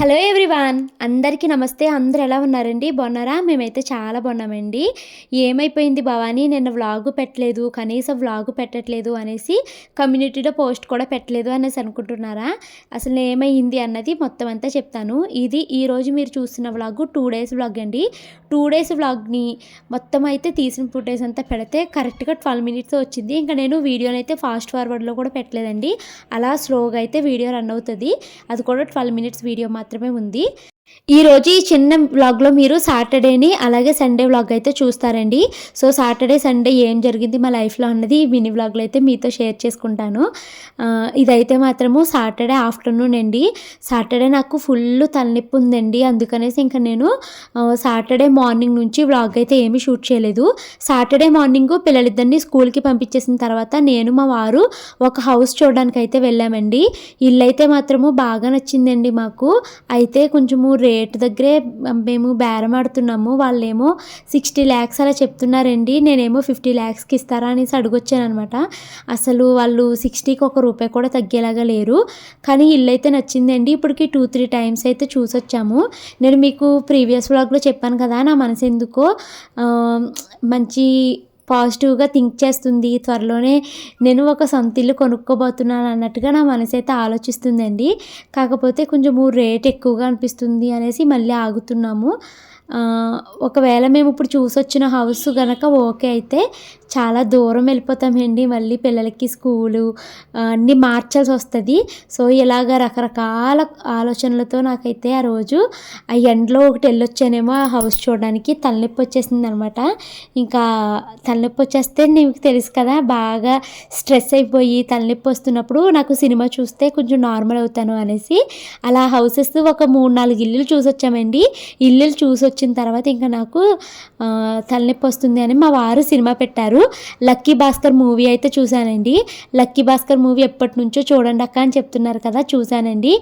Hello everyone అందరికీ నమస్తే. అందరూ ఎలా ఉన్నారండి? బాగున్నారా? మేమైతే చాలా బాగున్నామండి. ఏమైపోయింది భవానీ? నిన్న వ్లాగు పెట్టలేదు కనీసం వ్లాగు పెట్టట్లేదు అనేసి కమ్యూనిటీలో పోస్ట్ కూడా పెట్టలేదు అనేసి అనుకుంటున్నారా? అసలు ఏమైంది అన్నది మొత్తం అంతా చెప్తాను. ఇది ఈరోజు మీరు చూస్తున్న వ్లాగు టూ డేస్ వ్లాగ్ అండి. టూ డేస్ వ్లాగ్ని మొత్తం అయితే తీసిన ఫుటేజ్ అంతా పెడితే కరెక్ట్గా ట్వెల్వ్ మినిట్స్ వచ్చింది. ఇంకా నేను వీడియోని అయితే ఫాస్ట్ ఫార్వర్డ్లో కూడా పెట్టలేదండి. అలా స్లోగా అయితే వీడియో రన్ అవుతుంది. అది కూడా ట్వెల్వ్ మినిట్స్ వీడియో మాత్రం మాత్రమే ఉంది. ఈరోజు ఈ చిన్న వ్లాగ్లో మీరు సాటర్డేని అలాగే సండే వ్లాగ్ అయితే చూస్తారండి. సో సాటర్డే సండే ఏం జరిగింది మా లైఫ్లో అన్నది ఈ మినీ వ్లాగ్లో అయితే మీతో షేర్ చేసుకుంటాను. ఇదైతే మాత్రము సాటర్డే ఆఫ్టర్నూన్ అండి. సాటర్డే నాకు ఫుల్ తలనొప్పి ఉందండి. అందుకనేసి ఇంకా నేను సాటర్డే మార్నింగ్ నుంచి వ్లాగ్ అయితే ఏమీ షూట్ చేయలేదు. సాటర్డే మార్నింగ్ పిల్లలిద్దరిని స్కూల్కి పంపించేసిన తర్వాత నేను మా వారు ఒక హౌస్ చూడడానికి అయితే వెళ్ళామండి. ఇల్లు అయితే మాత్రము బాగా నచ్చిందండి మాకు. అయితే కొంచెము రేట్ దగ్గరే మేము బేరం ఆడుతున్నాము. వాళ్ళేమో సిక్స్టీ ల్యాక్స్ అలా చెప్తున్నారండి. నేనేమో ఫిఫ్టీ ల్యాక్స్కి ఇస్తారా అనేసి అడుగొచ్చాను అనమాట అసలు వాళ్ళు సిక్స్టీకి ఒక రూపాయి కూడా తగ్గేలాగా లేరు. కానీ ఇల్లు అయితే నచ్చిందండి. ఇప్పటికి టూ త్రీ టైమ్స్ అయితే చూసొచ్చాము. నేను మీకు ప్రీవియస్ వ్లాగ్లో చెప్పాను కదా నా మనసు ఎందుకో మంచి పాజిటివ్గా థింక్ చేస్తుంది. త్వరలోనే నేను ఒక సొంత ఇల్లు కొనుక్కోబోతున్నాను అన్నట్టుగా నా మనసు అయితే ఆలోచిస్తుందండి. కాకపోతే కొంచెము రేట్ ఎక్కువగా అనిపిస్తుంది అనేసి మళ్ళీ ఆగుతున్నాము. ఒకవేళ మేము ఇప్పుడు చూసొచ్చిన హౌస్ కనుక ఓకే అయితే చాలా దూరం వెళ్ళిపోతామండి మళ్ళీ పిల్లలకి స్కూలు అన్నీ మార్చాల్సి వస్తుంది. సో ఇలాగ రకరకాల ఆలోచనలతో నాకైతే ఆ రోజు ఆ ఎండలో ఒకటి వెళ్ళొచ్చానేమో ఆ హౌస్ చూడడానికి. తలనొప్పి వచ్చేసింది అనమాట ఇంకా తలనొప్పి వచ్చేస్తే నీకు తెలుసు కదా బాగా స్ట్రెస్ అయిపోయి తలనొప్పి వస్తున్నప్పుడు నాకు సినిమా చూస్తే కొంచెం నార్మల్ అవుతాను అనేసి అలా హౌసెస్ ఒక మూడు నాలుగు ఇల్లులు చూసొచ్చామండి. ఇల్లులు చూసి వచ్చిన తర్వాత ఇంకా నాకు తలనొప్పి వస్తుంది అని మా వారు సినిమా పెట్టారు. లక్కీ భాస్కర్ మూవీ అయితే చూశానండి. లక్కీ భాస్కర్ మూవీ ఎప్పటి నుంచో చూడండి అక్క అని చెప్తున్నారు కదా చూశానండి.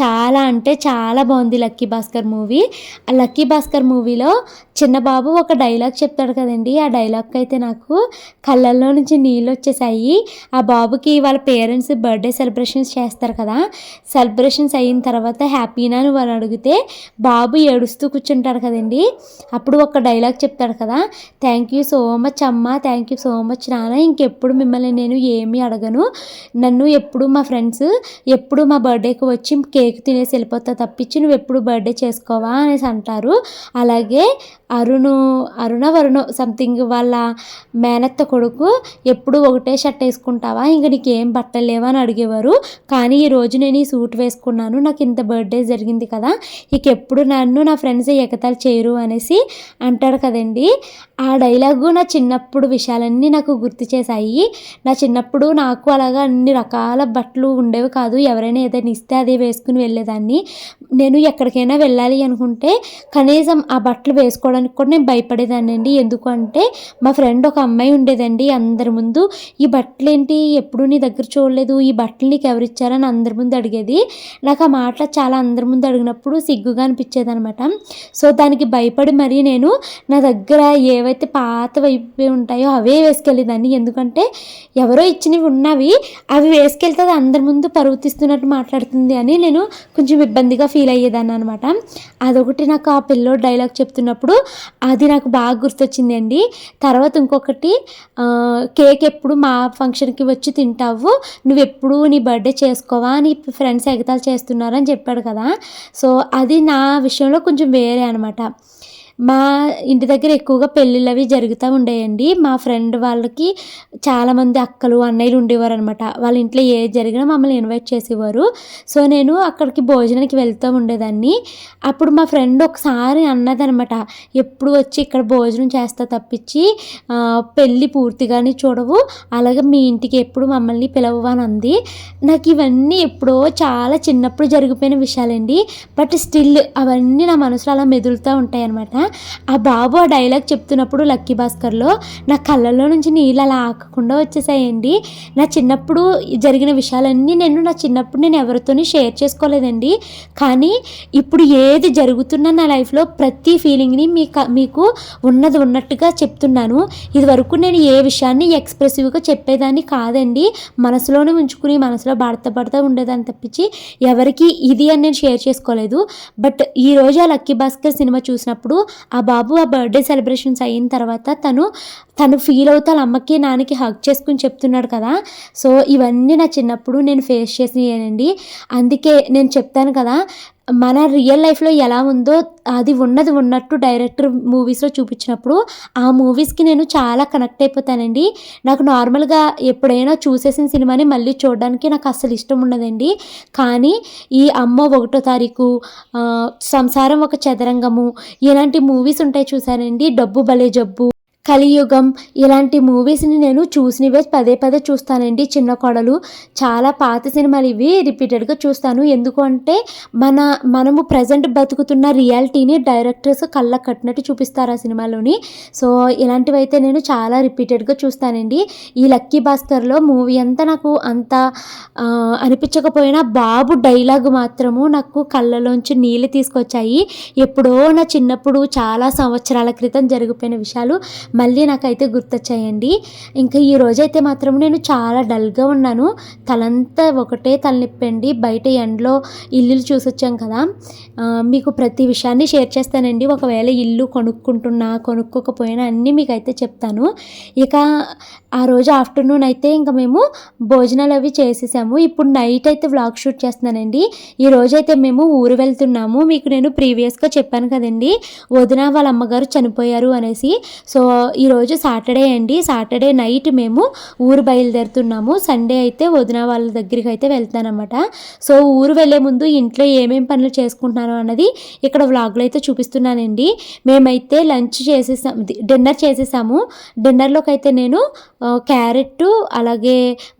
చాలా అంటే చాలా బాగుంది లక్కీ భాస్కర్ మూవీ. ఆ లక్కీ భాస్కర్ మూవీలో చిన్న బాబు ఒక డైలాగ్ చెప్తాడు కదండి. ఆ డైలాగ్ అయితే నాకు కళ్ళల్లో నుంచి నీళ్ళు వచ్చేసాయి. ఆ బాబుకి వాళ్ళ పేరెంట్స్ బర్త్డే సెలబ్రేషన్స్ చేస్తారు కదా. సెలబ్రేషన్స్ అయిన తర్వాత హ్యాపీనా అని వాళ్ళు అడిగితే బాబు ఏడుస్తూ కూర్చుంటాడు కదండి. అప్పుడు ఒక డైలాగ్ చెప్తాడు కదా థ్యాంక్ యూ సో మచ్ అమ్మ థ్యాంక్ యూ సో మచ్ నాన్న. ఇంకెప్పుడు మిమ్మల్ని నేను ఏమీ అడగను. నన్ను ఎప్పుడు మా ఫ్రెండ్స్ ఎప్పుడు మా బర్త్డేకి వచ్చి కేక్ తినేసి వెళ్ళిపోతా తప్పించి నువ్వు ఎప్పుడు బర్త్డే చేసుకోవా అనేసి అంటారు. అలాగే అరుణు అరుణ వరుణ సంథింగ్ వాళ్ళ మేనత్త కొడుకు ఎప్పుడు ఒకటే షర్ట్ వేసుకుంటావా? ఇంకా నీకు ఏం బట్టలు లేవా అని అడిగేవారు. కానీ ఈరోజు నేను ఈ సూట్ వేసుకున్నాను. నాకు ఇంత బర్త్డే జరిగింది కదా. ఇక ఎప్పుడు నన్ను నా ఫ్రెండ్స్ ఎగతాలు చేయరు అనేసి అంటాడు కదండి. ఆ డైలాగు నా చిన్నప్పుడు విషయాలన్నీ నాకు గుర్తు చేశాయి. నా చిన్నప్పుడు నాకు అలాగా అన్ని రకాల బట్టలు ఉండేవి కాదు. ఎవరైనా ఏదైనా ఇస్తే అదే వేసుకుని వెళ్ళేదాన్ని. నేను ఎక్కడికైనా వెళ్ళాలి అనుకుంటే కనీసం ఆ బట్టలు వేసుకోవడానికి కూడా నేను భయపడేదాన్ని అండి ఎందుకు అంటే మా ఫ్రెండ్ ఒక అమ్మాయి ఉండేదండి. అందరి ముందు ఈ బట్టలు ఏంటి ఎప్పుడు నీ దగ్గర చూడలేదు. ఈ బట్టలు నీకు ఎవరు ఇచ్చారని అందరి ముందు అడిగేది. నాకు ఆ మాట చాలా అందరి ముందు అడిగినప్పుడు సిగ్గుగా అనిపించేది అనమాట సో దానికి భయపడి మరీ నేను నా దగ్గర ఏ ఏవైతే పాతవి వైపు ఉంటాయో అవే వేసుకెళ్ళేదాన్ని. ఎందుకంటే ఎవరో ఇచ్చినవి ఉన్నవి అవి వేసుకెళ్తే అది అందరి ముందు పరువుతిస్తున్నట్టు మాట్లాడుతుంది అని నేను కొంచెం ఇబ్బందిగా ఫీల్ అయ్యేదాన్ని అనమాట అదొకటి నాకు ఆ పిల్లోడు డైలాగ్ చెప్తున్నప్పుడు అది నాకు బాగా గుర్తొచ్చింది అండి తర్వాత ఇంకొకటి కేక్ ఎప్పుడు మా ఫంక్షన్కి వచ్చి తింటావు నువ్వు ఎప్పుడు నీ బర్త్డే చేసుకోవా నీ ఫ్రెండ్స్ ఎగతాలు చేస్తున్నారని చెప్పాడు కదా. సో అది నా విషయంలో కొంచెం వేరే అనమాట మా ఇంటి దగ్గర ఎక్కువగా పెళ్ళిళ్ళు అవి జరుగుతూ ఉండేయండి. మా ఫ్రెండ్ వాళ్ళకి చాలామంది అక్కలు అన్నయ్యలు ఉండేవారు అనమాట వాళ్ళ ఇంట్లో ఏ జరిగినా మమ్మల్ని ఇన్వైట్ చేసేవారు. సో నేను అక్కడికి భోజనానికి వెళ్తూ ఉండేదాన్ని. అప్పుడు మా ఫ్రెండ్ ఒకసారి అన్నదనమాట ఎప్పుడు వచ్చి ఇక్కడ భోజనం చేస్తా తప్పించి పెళ్ళి పూర్తిగానే చూడవు. అలాగే మీ ఇంటికి ఎప్పుడు మమ్మల్ని పిలవని అని అంది. నాకు ఇవన్నీ ఎప్పుడో చాలా చిన్నప్పుడు జరిగిపోయిన విషయాలండి. బట్ స్టిల్ అవన్నీ నా మనసులో అలా మెదులుతూ ఉంటాయి అనమాట ఆ బాబు ఆ డైలాగ్ చెప్తున్నప్పుడు లక్కీ భాస్కర్లో నా కళ్ళల్లో నుంచి నీళ్ళు అలా ఆకకుండా వచ్చేసాయండి. నా చిన్నప్పుడు జరిగిన విషయాలన్నీ నేను నా చిన్నప్పుడు నేను ఎవరితోని షేర్ చేసుకోలేదండి. కానీ ఇప్పుడు ఏది జరుగుతున్నా నా లైఫ్లో ప్రతి ఫీలింగ్ని మీ మీకు ఉన్నది ఉన్నట్టుగా చెప్తున్నాను. ఇది వరకు నేను ఏ విషయాన్ని ఎక్స్ప్రెసివ్గా చెప్పేదాన్ని కాదండి. మనసులోనే ఉంచుకుని మనసులో బాధ పడతా ఉండేదాన్ని తప్పించి ఎవరికి ఇది అని నేను షేర్ చేసుకోలేదు. బట్ ఈ రోజు ఆ లక్కీ భాస్కర్ సినిమా చూసినప్పుడు ఆ బాబు ఆ బర్త్డే సెలబ్రేషన్స్ అయిన తర్వాత తను తను ఫీల్ అవుతా అమ్మకి నాన్నకి హక్ చేసుకుని చెప్తున్నాడు కదా. సో ఇవన్నీ నా చిన్నప్పుడు నేను ఫేస్ చేసినాయేనండి. అందుకే నేను చెప్తాను కదా మన రియల్ లైఫ్లో ఎలా ఉందో అది ఉన్నది ఉన్నట్టు డైరెక్టర్ మూవీస్లో చూపించినప్పుడు ఆ మూవీస్కి నేను చాలా కనెక్ట్ అయిపోతానండి. నాకు నార్మల్గా ఎప్పుడైనా చూసేసిన సినిమాని మళ్ళీ చూడడానికి నాకు అస్సలు ఇష్టం ఉండదండి. కానీ ఈ అమ్మ ఒకటో తారీఖు సంసారం ఒక చదరంగము ఇలాంటి మూవీస్ ఉంటాయి చూసానండి డబ్బు భలే జబ్బు. కలియుగం ఇలాంటి మూవీస్ని నేను చూసినవే పదే పదే చూస్తానండి చిన్న కొడలు. చాలా పాత సినిమాలు ఇవి రిపీటెడ్గా చూస్తాను. ఎందుకంటే మన మనము ప్రజెంట్ బతుకుతున్న రియాలిటీని డైరెక్టర్స్ కళ్ళ కట్టినట్టు చూపిస్తారు ఆ సినిమాలోని. సో ఇలాంటివి అయితే నేను చాలా రిపీటెడ్గా చూస్తానండి. ఈ లక్కీ భాస్కర్లో మూవీ అంతా నాకు అంత అనిపించకపోయినా బాబు డైలాగ్ మాత్రము నాకు కళ్ళలోంచి నీళ్ళు తీసుకొచ్చాయి. ఎప్పుడో నా చిన్నప్పుడు చాలా సంవత్సరాల క్రితం జరిగిపోయిన విషయాలు. మళ్ళీ నాకైతే గుర్తొచ్చాయండి. ఇంకా ఈ రోజైతే మాత్రం నేను చాలా డల్గా ఉన్నాను. తలంతా ఒకటే తలనొప్పండి. బయట ఎండలో ఇల్లులు చూసొచ్చాం కదా. మీకు ప్రతి విషయాన్ని షేర్ చేస్తానండి. ఒకవేళ ఇల్లు కొనుక్కుంటున్నా కొనుక్కోకపోయినా అన్నీ మీకైతే చెప్తాను. ఇక ఆ రోజు ఆఫ్టర్నూన్ అయితే ఇంకా మేము భోజనాలు అవి చేసేసాము. ఇప్పుడు నైట్ అయితే వ్లాగ్ షూట్ చేస్తున్నానండి. ఈ రోజైతే మేము ఊరు వెళ్తున్నాము. మీకు నేను ప్రీవియస్గా చెప్పాను కదండి. వదిన వాళ్ళ అమ్మగారు చనిపోయారు అనేసి. సో ఈరోజు సాటర్డే అండి. సాటర్డే నైట్ మేము ఊరు బయలుదేరుతున్నాము. సండే అయితే వదిన వాళ్ళ దగ్గరికి అయితే వెళ్తానమాట సో ఊరు వెళ్ళే ముందు ఇంట్లో ఏమేం పనులు చేసుకుంటున్నాను అన్నది ఇక్కడ వ్లాగ్లో అయితే చూపిస్తున్నానండి. మేమైతే లంచ్ చేసేసాం. డిన్నర్ చేసేసాము. డిన్నర్లోకి అయితే నేను క్యారెట్ అలాగే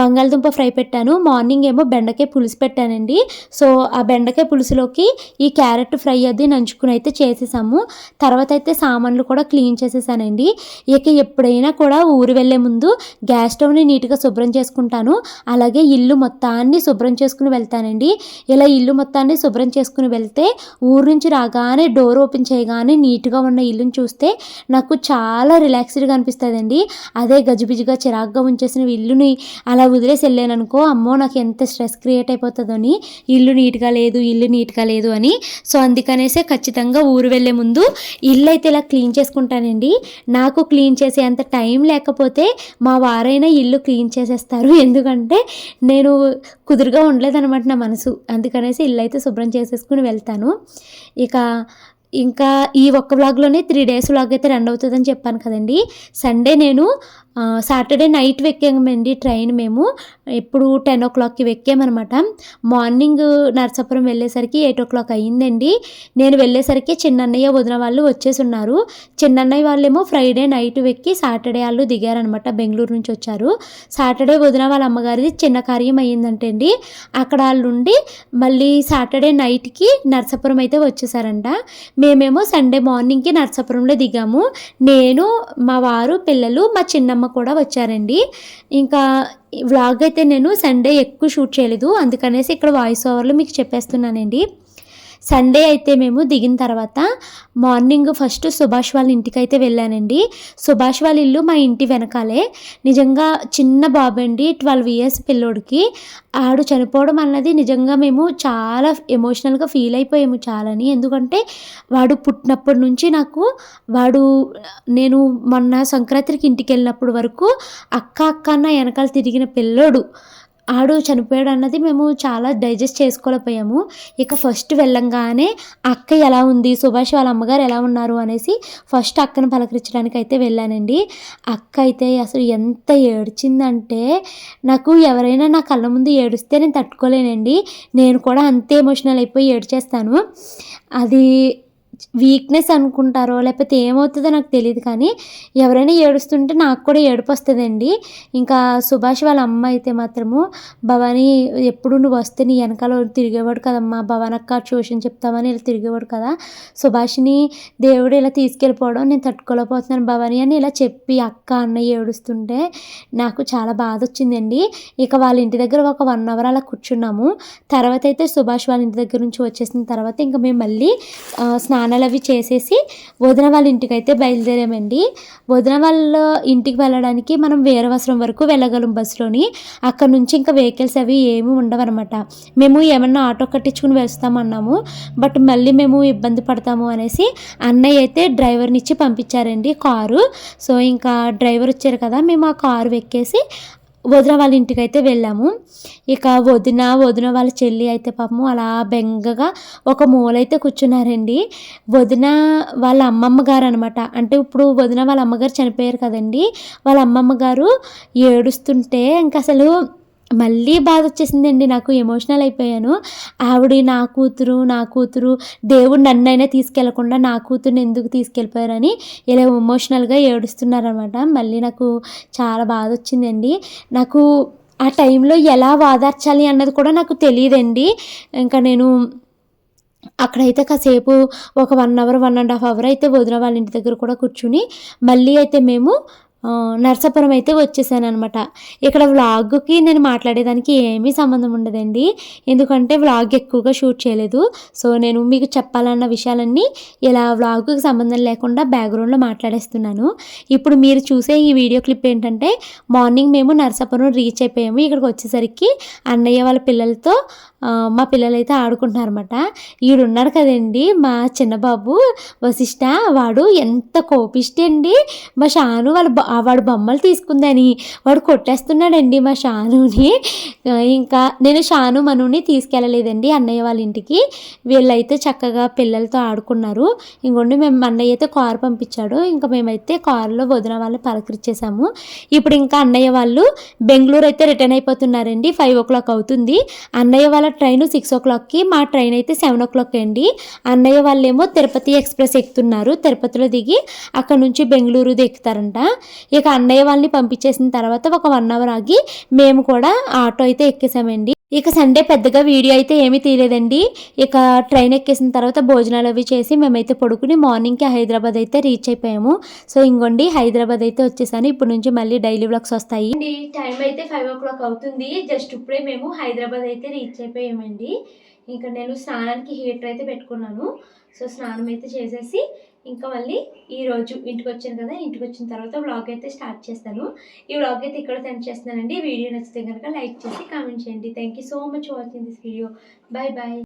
బంగాళదుంప ఫ్రై పెట్టాను. మార్నింగ్ ఏమో బెండకాయ పులుసు పెట్టానండి. సో ఆ బెండకాయ పులుసులోకి ఈ క్యారెట్ ఫ్రై అది నంచుకుని అయితే చేసేసాము. తర్వాత అయితే సామాన్లు కూడా క్లీన్ చేసేసానండి. ఇక ఎప్పుడైనా కూడా ఊరు వెళ్ళే ముందు గ్యాస్ స్టవ్ని నీట్గా శుభ్రం చేసుకుంటాను. అలాగే ఇల్లు మొత్తాన్ని శుభ్రం చేసుకుని వెళ్తానండి. ఇలా ఇల్లు మొత్తాన్ని శుభ్రం చేసుకుని వెళ్తే ఊరు నుంచి రాగానే డోర్ ఓపెన్ చేయగానే నీట్గా ఉన్న ఇల్లుని చూస్తే నాకు చాలా రిలాక్స్డ్గా అనిపిస్తుందండి. అదే గజిబిజిగా చిరాగ్గా ఉంచేసిన ఇల్లుని అలా వదిలేసి వెళ్ళాను అనుకో అమ్మో నాకు ఎంత స్ట్రెస్ క్రియేట్ అయిపోతుందో అని ఇల్లు నీట్గా లేదు ఇల్లు నీట్గా లేదు అని. సో అందుకనేసే ఖచ్చితంగా ఊరు వెళ్ళే ముందు ఇల్లు అయితే ఇలా క్లీన్ చేసుకుంటానండి. నాకు క్లీన్ చేసే అంత టైం లేకపోతే మా వారైనా ఇల్లు క్లీన్ చేసేస్తారు. ఎందుకంటే నేను కుదురుగా ఉండలేదన్నమాట నా మనసు. అందుకనేసి ఇల్లు అయితే శుభ్రం చేసేసుకుని వెళ్తాను. ఇక ఇంకా ఈ ఒక్క వ్లాగ్లోనే త్రీ డేస్ వ్లాగ్ అయితే రన్ అవుతుందని చెప్పాను కదండి. సండే నేను సాటర్డే నైట్ వెక్కామండి ట్రైన్ మేము. ఇప్పుడు టెన్ ఓ క్లాక్కి వెక్కామన్నమాట. మార్నింగ్ నర్సాపురం వెళ్ళేసరికి ఎయిట్ ఓ క్లాక్ అయ్యిందండి. నేను వెళ్ళేసరికి చిన్నన్నయ్య వదిన వాళ్ళు వచ్చేసి ఉన్నారు చిన్నన్నయ్య వాళ్ళేమో ఫ్రైడే నైట్ వెక్కి సాటర్డే వాళ్ళు దిగారనమాట బెంగళూరు నుంచి వచ్చారు. సాటర్డే వదిన వాళ్ళ అమ్మగారిది చిన్న కార్యం అయ్యిందంటే అండి అక్కడ వాళ్ళు ఉండి మళ్ళీ సాటర్డే నైట్కి నర్సాపురం అయితే వచ్చేసారంట. మేమేమో సండే మార్నింగ్కి నర్సాపురంలో దిగాము. నేను మా వారు పిల్లలు మా అమ్మ కూడా వచ్చారండి. ఇంకా వ్లాగ్ అయితే నేను సండే ఎక్కువ షూట్ చేయలేదు. అందుకనేసి ఇక్కడ వాయిస్ ఓవర్లో మీకు చెప్పేస్తున్నానండి. సండే అయితే మేము దిగిన తర్వాత మార్నింగ్ ఫస్ట్ సుభాష్ వాళ్ళ ఇంటికి అయితే వెళ్ళానండి. సుభాష్ వాళ్ళ ఇల్లు మా ఇంటి వెనకాలే. నిజంగా చిన్న బాబు అండి ట్వెల్వ్ ఇయర్స్ పిల్లోడికి. ఆడు చనిపోవడం అన్నది నిజంగా మేము చాలా ఎమోషనల్గా ఫీల్ అయిపోయాము చాలని. ఎందుకంటే వాడు పుట్టినప్పటి నుంచి నాకు వాడు నేను మొన్న సంక్రాంతికి ఇంటికి వెళ్ళినప్పుడు వరకు అక్క అక్క అన్న వెనకాల తిరిగిన పిల్లోడు. ఆడు చనిపోయాడు అన్నది మేము చాలా డైజెస్ట్ చేసుకోలేకపోయాము. ఇక ఫస్ట్ వెళ్ళంగానే అక్క ఎలా ఉంది? సుభాష్ వాళ్ళ అమ్మగారు ఎలా ఉన్నారు? అనేసి ఫస్ట్ అక్కను పలకరించడానికి అయితే వెళ్ళానండి. అక్క అయితే అసలు ఎంత ఏడ్చిందంటే నాకు ఎవరైనా నా కళ్ళ ముందు ఏడుస్తే నేను తట్టుకోలేనండి. నేను కూడా అంతే ఎమోషనల్ అయిపోయి ఏడ్చేస్తాను. అది వీక్నెస్ అనుకుంటారో లేకపోతే ఏమవుతుందో నాకు తెలియదు కానీ ఎవరైనా ఏడుస్తుంటే నాకు కూడా ఏడుపు వస్తుందండి. ఇంకా సుభాష్ వాళ్ళ అమ్మ అయితే మాత్రము భవానీ ఎప్పుడు నువ్వు వస్తే నీ వెనకాల తిరిగేవాడు కదమ్మా భవాన్ అక్క ట్యూషన్ చెప్తామని ఇలా తిరిగేవాడు కదా సుభాష్ని దేవుడు ఇలా తీసుకెళ్ళిపోవడం నేను తట్టుకోలేకపోతున్నాను భవానీ అని ఇలా చెప్పి అక్క అన్నయ్య ఏడుస్తుంటే నాకు చాలా బాధ వచ్చిందండి. ఇక వాళ్ళ ఇంటి దగ్గర ఒక వన్ అవర్ అలా కూర్చున్నాము. తర్వాత అయితే సుభాష్ వాళ్ళ ఇంటి దగ్గర నుంచి వచ్చేసిన తర్వాత ఇంకా మేము మళ్ళీ స్నానం స్నానాలు అవి చేసేసి వదిన వాళ్ళ ఇంటికి అయితే బయలుదేరామండి. వదిన వాళ్ళ ఇంటికి వెళ్ళడానికి మనం వీరవసరం వరకు వెళ్ళగలం బస్సులోని. అక్కడ నుంచి ఇంకా వెహికల్స్ అవి ఏమీ ఉండవన్నమాట. మేము ఏమన్నా ఆటో కట్టించుకుని వెళ్తామన్నాము బట్ మళ్ళీ మేము ఇబ్బంది పడతాము అనేసి అన్నయ్య అయితే డ్రైవర్ని ఇచ్చి పంపించారండి కారు. సో ఇంకా డ్రైవర్ వచ్చారు కదా మేము ఆ కారు ఎక్కేసి వదిన వాళ్ళ ఇంటికి అయితే వెళ్ళాము. ఇక వదిన వదిన వాళ్ళ చెల్లి అయితే పాపము అలా బెంగగా ఒక మూలైతే కూర్చున్నారండి. వదిన వాళ్ళ అమ్మమ్మ గారు అనమాట అంటే ఇప్పుడు వదిన వాళ్ళ అమ్మగారు చనిపోయారు కదండి. వాళ్ళ అమ్మమ్మ గారు ఏడుస్తుంటే ఇంకా అసలు మళ్ళీ బాధ వచ్చేసిందండి. నాకు ఎమోషనల్ అయిపోయాను. ఆవిడ నా కూతురు నా కూతురు దేవుడు నన్నైనా తీసుకెళ్ళకుండా నా కూతురుని ఎందుకు తీసుకెళ్ళిపోయారని ఇలా ఎమోషనల్గా ఏడుస్తున్నారనమాట మళ్ళీ నాకు చాలా బాధ వచ్చిందండి. నాకు ఆ టైంలో ఎలా వాదార్చాలి అన్నది కూడా నాకు తెలియదండి. ఇంకా నేను అక్కడైతే కాసేపు ఒక one hour one and half hour అయితే వదిన వాళ్ళ ఇంటి దగ్గర కూడా కూర్చుని మళ్ళీ అయితే మేము నర్సాపురం అయితే వచ్చేసాను అనమాట ఇక్కడ వ్లాగ్కి నేను మాట్లాడేదానికి ఏమీ సంబంధం ఉండదండి. ఎందుకంటే వ్లాగ్ ఎక్కువగా షూట్ చేయలేదు. సో నేను మీకు చెప్పాలన్న విషయాలన్నీ ఇలా వ్లాగ్కి సంబంధం లేకుండా బ్యాక్గ్రౌండ్లో మాట్లాడేస్తున్నాను. ఇప్పుడు మీరు చూసే ఈ వీడియో క్లిప్ ఏంటంటే మార్నింగ్ మేము నర్సాపురం రీచ్ అయిపోయాము ఇక్కడికి వచ్చేసరికి అన్నయ్య వాళ్ళ పిల్లలతో మా పిల్లలైతే ఆడుకుంటున్నారన్నమాట. ఈడున్నాడు కదండి మా చిన్నబాబు వశిష్ట వాడు ఎంత కోపిష్టి అండి. మా షాను వాళ్ళ వాడు బొమ్మలు తీసుకుందని. వాడు కొట్టేస్తున్నాడండి మా షానుని. ఇంకా నేను షాను మనుని తీసుకెళ్ళలేదండి అన్నయ్య వాళ్ళ ఇంటికి. వీళ్ళైతే చక్కగా పిల్లలతో ఆడుకున్నారు. ఇంకొండి మేము అన్నయ్య అయితే కారు పంపించాడు. ఇంకా మేమైతే కారులో వదిన వాళ్ళని పలకరించేసాము ఇప్పుడు ఇంకా అన్నయ్య వాళ్ళు బెంగళూరు అయితే రిటర్న్ అయిపోతున్నారండి. ఫైవ్ ఓ క్లాక్ అవుతుంది. అన్నయ్య వాళ్ళ ట్రైన్ సిక్స్ ఓ క్లాక్కి మా ట్రైన్ అయితే సెవెన్ ఓ క్లాక్ అండి. అన్నయ్య వాళ్ళేమో తిరుపతి ఎక్స్ప్రెస్ ఎక్కుతున్నారు. తిరుపతిలో దిగి అక్కడ నుంచి బెంగళూరు ఎక్కుతారంట. ఇక అన్నయ్య వాళ్ళని పంపించేసిన తర్వాత ఒక వన్ అవర్ ఆగి మేము కూడా ఆటో అయితే ఎక్కేసామండి. ఇక సండే పెద్దగా వీడియో అయితే ఏమీ తీయలేదండి. ఇక ట్రైన్ ఎక్కేసిన తర్వాత భోజనాలు అవి చేసి మేమైతే పడుకుని మార్నింగ్కి హైదరాబాద్ అయితే రీచ్ అయిపోయాము. సో ఇంకోండి హైదరాబాద్ అయితే వచ్చేసాను. ఇప్పుడు నుంచి మళ్ళీ డైలీ వ్లాగ్స్ వస్తాయి. టైం అయితే ఫైవ్ ఓ క్లాక్ అవుతుంది. జస్ట్ ఇప్పుడే మేము హైదరాబాద్ అయితే రీచ్ అయిపోయామండి. ఇంకా నేను స్నానానికి హీటర్ అయితే పెట్టుకున్నాను. సో స్నానం అయితే చేసేసి ఇంకా మళ్ళీ ఈ రోజు ఇంటికి వచ్చాను కదా ఇంటికి వచ్చిన తర్వాత వ్లాగ్ అయితే స్టార్ట్ చేస్తాను. ఈ వ్లాగ్ అయితే ఇక్కడ సెండ్ చేస్తున్నానండి. వీడియో నచ్చితే కనుక లైక్ చేసి కామెంట్ చేయండి. Thank you so much watching this video bye bye